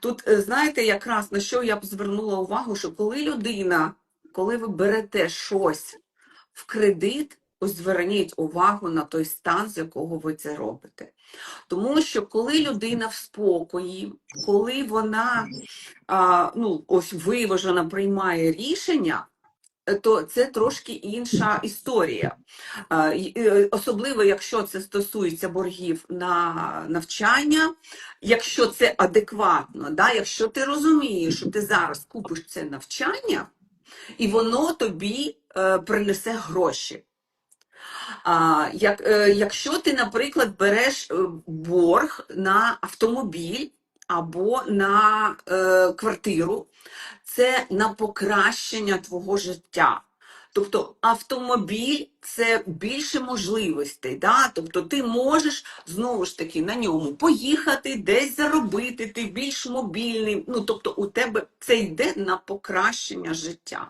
Тут, е, знаєте, якраз на що я б звернула увагу, що коли людина, коли ви берете щось в кредит, зверніть увагу на той стан, з якого ви це робите. Тому що коли людина в спокої, коли вона а, ну, ось виважено приймає рішення, то це трошки інша історія. Е, Особливо, якщо це стосується боргів на навчання, якщо це адекватно, да? якщо ти розумієш, що ти зараз купиш це навчання, і воно тобі е, принесе гроші. А, як, е, якщо ти, наприклад, береш е, борг на автомобіль або на е, квартиру, це на покращення твого життя. Тобто автомобіль це більше можливостей, да? тобто ти можеш знову ж таки на ньому поїхати, десь заробити, ти більш мобільний. Ну тобто у тебе це йде на покращення життя.